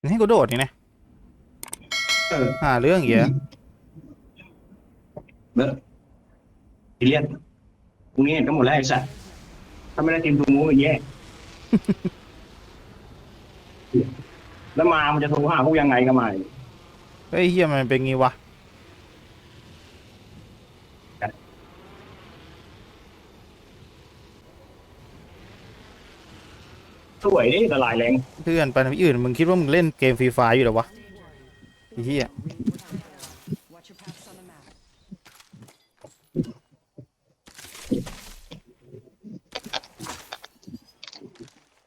มันให้กูโดดนี่นะเออหาเรื่องเหี้ยอะเบอร์อีเลียนพรุ่งนี้เห็นกันหมดแล้วไอ้สัสถ้าไม่ได้ทีมทูมูมันแย่ แล้วมามันจะโทรหาพวกยังไงก็มาเฮ้ยเฮียมันเป็นงี้วะ สวยดิละลายแรงเพื่อนไปทางอื่นมึงคิดว่ามึงเล่นเกมฟรีไฟอยู่เหรอวะไอ้เฮีย Watch your paths on the map.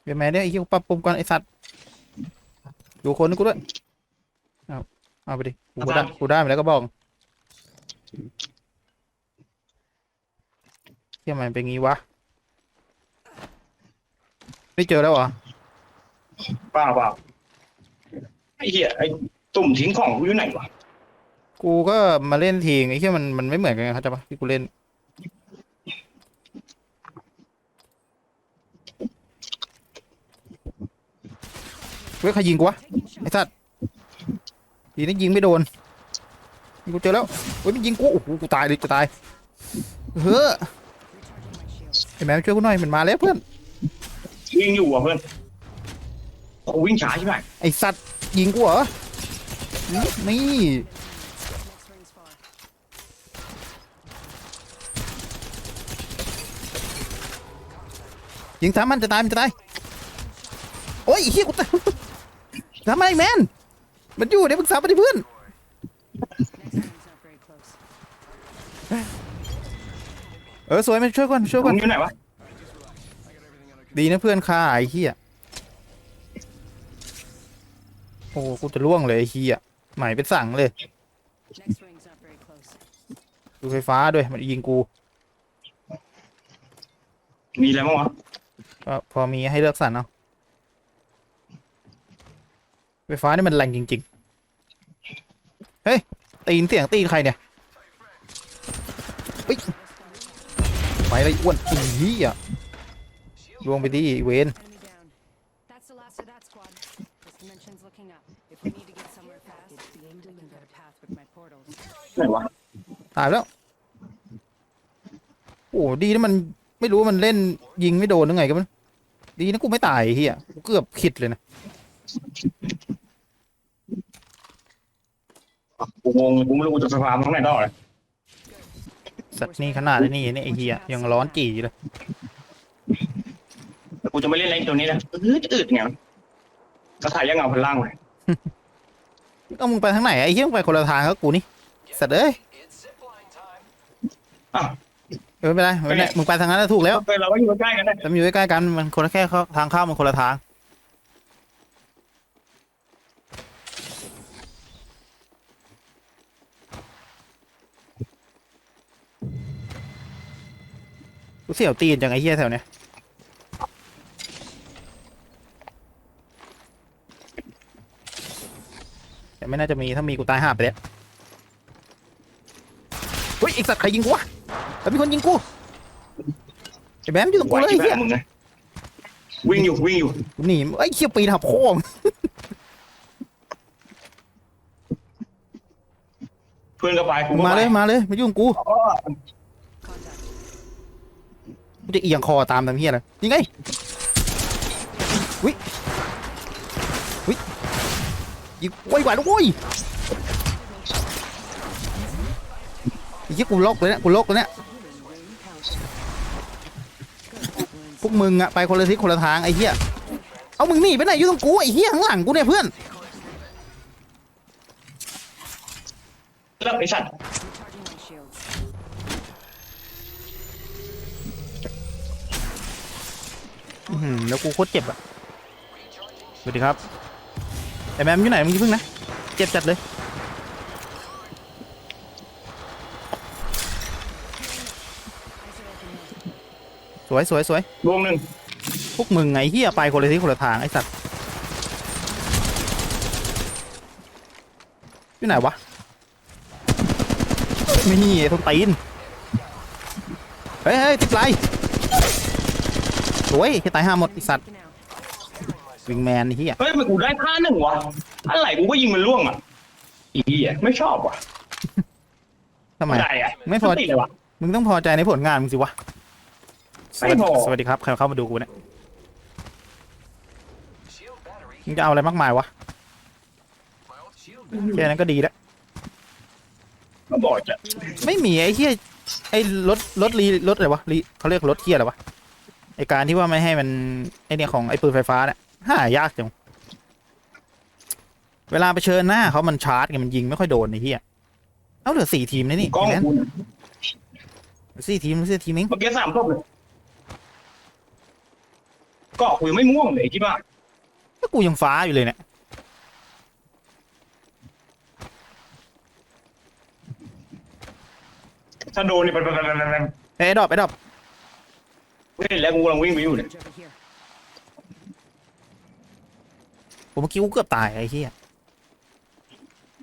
เป็นแม่เนี่ยไอ้เฮียกูปรับปรุงก่อนไอ้สัตว์ดูคนกูด้วยเอาเอาไปดิกูได้กูได้มาแล้วก็บอกเฮียมันเป็นงี้วะ ไม่เจอแล้วเหรอเปล่าเปล่าไอ้เหี้ยไอ้ตุ่มทิ้งของกูอยู่ไหนวะกูก็มาเล่นทีไอ้เฮียมันมันไม่เหมือนกันเขาใจปะที่กูเล่น เว้ยใครยิงกูวะ Taking ไอ้ shots. สัตว์ดีนะยิงไม่โดนยิงกูเจอแล้วเฮ้ยมันยิงกูโอ้โหกูตายเลยจะตายเฮ้อ Recharging my shields. ไอ้แมวช่วยกูหน่อยมันมาแล้วเพื่อน วิ่งอยู่อะเพื่อนโอ้วิ่งช้าใช่ไหมไอ้สัตว์ยิงกูเหรอนี่นี่ Next ring's far. ยิงสามมันจะตายมันจะตาย โอ้ยไอ้เฮียกูตายทำไมแมน มันอยู่ในปรึกษาปฏิเพื่อน Next ring's not very close. เออสวยมันช่วยก่อนช่วยก่มึอนงอยู่ไหนวะ ดีนะเพื่อนฆ่าไอ้เฮียโอ้กูจะล่วงเลยไอ้เฮียใหม่เป็นสั่งเลย Next ring's not very close. ดูไฟฟ้าด้วยมันยิงกูมีอะไรบ้างวะก็พอมีให้เลือกสรรเอาไฟฟ้านี่มันแรงจริงๆ เฮ้ย ตีนเสียงตีนใครเนี่ยเฮ้ยไปเลยอ้วนอีเหี้ย ลวงไปดิเวน Enemy down. That's the last of that squad. This dimension's looking up. If we need to get somewhere fast, I can cut a path with my portals. ไหนวะตายไปแล้ว โอ้ดีนะมันไม่รู้ว่ามันเล่นยิงไม่โดนยังไงกันมัน ดีนะกูไม่ตายไอ้เฮียกูเกือบขิดเลยนะ กูงงกูไม่รู้กูจะสภาพตรงไหนต่อเลยสัตว์นี่ขนาดนี้เนี่ยไอ้เฮียยังร้อนจีอยู่เลยแต่ กูจะไม่เล่นอะไรตัวนี้นะอืดอืดไงก็ถ่ายยังเงาพันล่างเลยต้องมึงไปทางไหนอะไอ้เฮียมึงไปคนละทางกับกูนี่สัตว์เอ้ยอ้าวเออไม่เป็นไรไม่เป็นไรมึงไปทางนั้นแล้วถูกแล้วเออเราก็อยู่ใกล้ๆกันนะแต่มันอยู่ใกล้ๆกันมันคนละแค่เข้าทางเข้ามันคนละทาง กูเสียวตีนจังไอ้เหี้ยแถวเนี้ยแต่ไม่ น่าจะมีถ้ามีกูตายห่าไปแล้วเฮ้ยไอีกสัตว์ใครยิงกูวะแล้วมีคนยิงกูไอ้แบมอยู่ตรงไหวกูเลยไอ้ที่แบเหี้ยบมึงไงวิ่งอยู่วิ่งอยู่หนีไอ้เขี้ยปีนหับโค้งเพื่อนก็ไปกูก็มาไปเลยมาเลยมายุ่งกูอ๋อ Contact. กูจะเอียงคอตามทำเฮียเลยยังไงวิวิ ยิงไวกว่าลูกโว้ยไอ้เหี้ยกูล็อกเลยเนี่ยกูล็อกเลยเนี่ยพวกมึงอะไปคนละทิศคนละทางไอ้เหี้ยเอามึงหนีไปไหนอยู่ตรงกูไอ้เหี้ยข้างหลังกูเนี่ยเพื่อนเลิกไอ้สัตว์ Recharging my shields. อื้อหือแล้วกูโคตรเจ็บอะสวัสดีครับ ไอ้แมมอยู่ไหนมึงอย่าเพิ่งนะ เจ็บจัดเลย สวยสวยสวยดวงหนึ่งพวกมึงไงเฮียไปคนละทิศคนละทางไอ้สัตว์อยู่ไหนวะ ไม่นี่ไอ้ต้นตีน เฮ้ยเฮ้ยติดไรสวยแค่ตายห้าหมดไอ้สัตว์ Taken out. วิงแมนไอ้เหี้ยเฮ้ยทำไมกูได้ค่าหนึ่งวะอะไรกูก็ยิงมันล่วงอะอีเหี้ยไม่ชอบว่ะทำไมไม่ได้อะไม่พอติดเลยวะ มึงต้องพอใจในผลงานมึงสิวะสไม่วัสพดีอสวัสดีครับใครเข้ามาดูกูเนี่ยมึงจะเอาอะไรมากมายวะแค่นั้นก็ดีแล้ว ก็บอกจะไม่มีไอ้เหี้ยไอ้รถรถรีรถอะไรวะรีเขาเรียกรถเหี้ยอะไรวะไอ้การที่ว่าไม่ให้มันไอ้เนี่ยของไอ้ปืนไฟฟ้าเนี่ย หายากจัง เวลาไปเชิญหน้าเขามันชาร์จไงมันยิงไม่ค่อยโดนไอ้เหี้ยเอาเหลือสี่ทีมนะนี่กล้องเห็นไหมกูสี่ทีมเหลือสี่ทีมเองเมื่อกี้สามศพเลยก็กูยังไม่ม่วงเลยคิดว่าก็กูยังฟ้าอยู่เลยเนี่ยถ้าโดนนี่เป็นเป็นเป็นเป็นไอ้ดอกไอ้ดอกเฮ้ยแล้วกูกำลังวิ่งไปอยู่เนี่ย Over here. ผมเมื่อกี้กูเกือบตายไอ้เหี้ย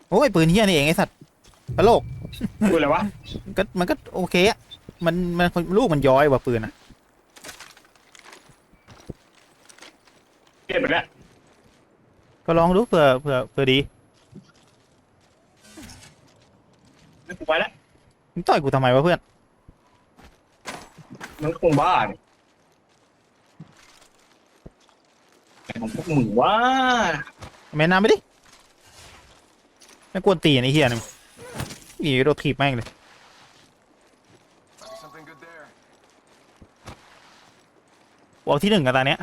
โอ้ยปืนเหี้ยนี่เองไอ้สัตว์ตลกดูอะไรวะมันก็มันก็โอเคอะมันมันลูกมันย้อยว่ะปืนอะเก็บไปแล้วก็ลองดูเผื่อเผื่อเผื่อดีกูไปแล้วมึงต่อยกูทำไมวะเพื่อน มันคงบ้าเนี่ยแต่ ของพวกมึงว่าแม่น้ำไปดิไม่กวนตีนไอ้เหี้ยนี่อีโดนถีบแม่งเลย Something good there. กูเอาที่หนึ่งกันตอนเนี้ย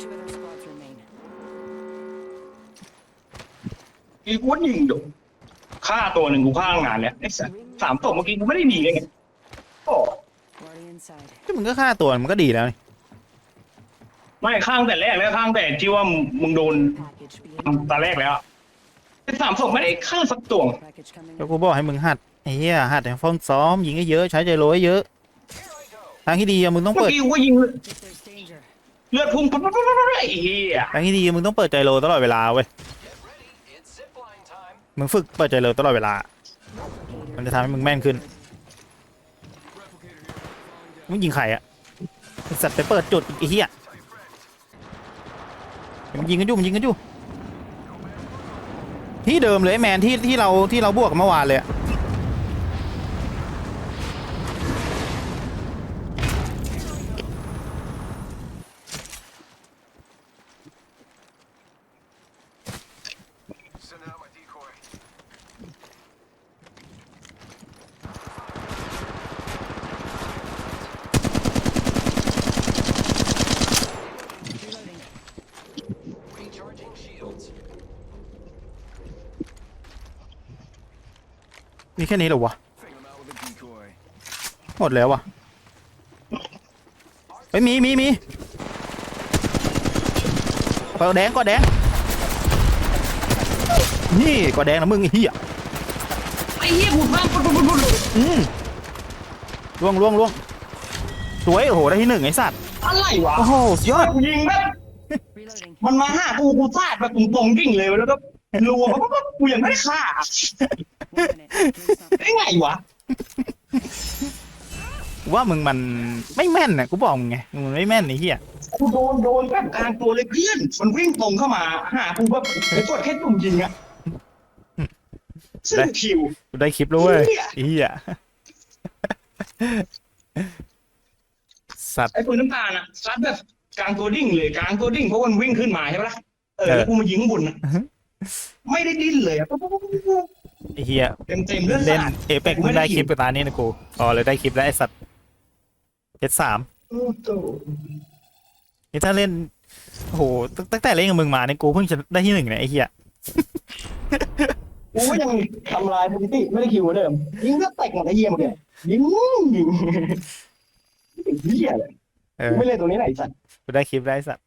Two other squads remain. อีกูว่ายิงดุฆ่าตัวหนึ่งกูฆ่าตั้งนานแล้วไอ้สัสสามตัวเมื่อกี้กูไม่ได้หนีเลยไงโอ้ Already inside. ก็มึงก็ฆ่าตัวมันก็ดีแล้วนี่ ไม่ข้างแต่แรกแล้วข้างแต่ที่ว่ามึงโดน Package being ตอนแรกแล้วไอ้สามศพไม่ได้ฆ่าสักตัว package coming. ก็กูบอกให้มึงหัดไอ้เหี้ยหัดแต่ฟ้องซ้อมยิงให้เยอะใช้ใจโลให้เยอะ ทางที่ดีอะมึงต้องเมื่อเปิดกี้กูก็ยิง If there's danger. เลือดพุ่งปั๊บปั๊บปั๊บปั๊บไอ้เหี้ยทางที่ดีมึงต้องเปิดใจโลตลอดเวลาเว้ย It's zipline time. มึงฝึกเปิดใจโลตลอดเวลา มันจะทำให้มึงแม่นขึ้นมึงยิงใครอะไอ้สัตว์ไปเปิดจุดอีกไอ้เหี้ย มันยิงกันอยู่มันยิงกันอยู่ที่เดิมเลยแมนที่ที่เราที่เราบวกกันเมื่อวานเลยอะ มีแค่นี้เหรอวะ Fake them out with a decoy. หมดแล้ววะเฮ้ยมีมีมีกอแดงกอแดง นี่กอแดงนะมึงไอ้เหี้ยไอ้เหี้ยกูบ้าปุ๊บปุ๊บปุ๊บปุ๊บอืมล่วงล่วงล่วงสวยโอ้โหได้ที่หนึ่งไอ้สัตว์อะไรวะโอ้โหสุดยอดกูยิงแบบ Reloading. มันมาห้ากูกูฟาดแบบตรงๆดิ่งเลยแล้วก็รัวปั๊บปั๊บปั๊บกูยังไม่ได้ฆ่า One minute. Ring's not ได้ไงวะว่ามึงมันไม่แม่นน่ะกูบอกมึงไงมึงไม่แม่นไอ้เหี้ยกูโดนโดนแบบกลางตัวเลยเพื่อนมันวิ่งตรงเข้ามา หากูแบบไปกดแค่ตุ่มยิงอะซึ่งคิวกูได้คลิปแล้วเว้ยเหี้ยไอ้เหี้ยสัตว์ไอ้ปืนน้ำตาลอะซัดแบบกลางตัวดิ่งเลยกลางตัวดิ่งเพราะมันวิ่งขึ้นมาใช่ปะล่ะเออแล้วกูมายิงข้างบนอะไม่ได้ดิ้นเลยอะปุ๊บปุ๊บปุ๊บปุ๊บ ไอ้เหี้ยเต็มเต็มๆเลือดเล่นสาดเอเปกมึงได้คลิปกับตานี้นะกูอ๋อเลยได้คลิปแล้วไอ้สัตว์เจ็ดสามโอ้โหนี่ถ้าเล่นโอ้โหตั้งตั้งแต่เล่นกับมึงมาเนี่ยกูเพิ่งจะได้ที่หนึ่งเนี่ยไอ้เหี้ยกูก็ยังทำลายสถิติไม่ได้คิวเหมือนเดิมยิงก็แตกหมดไอ้เหี้ยหมดเลยยิงยิงไอ้เหี้ยเลยเออกูไม่เล่นตรงนี้ไหนสัตว์กูได้คลิปได้ไอ้สัตว์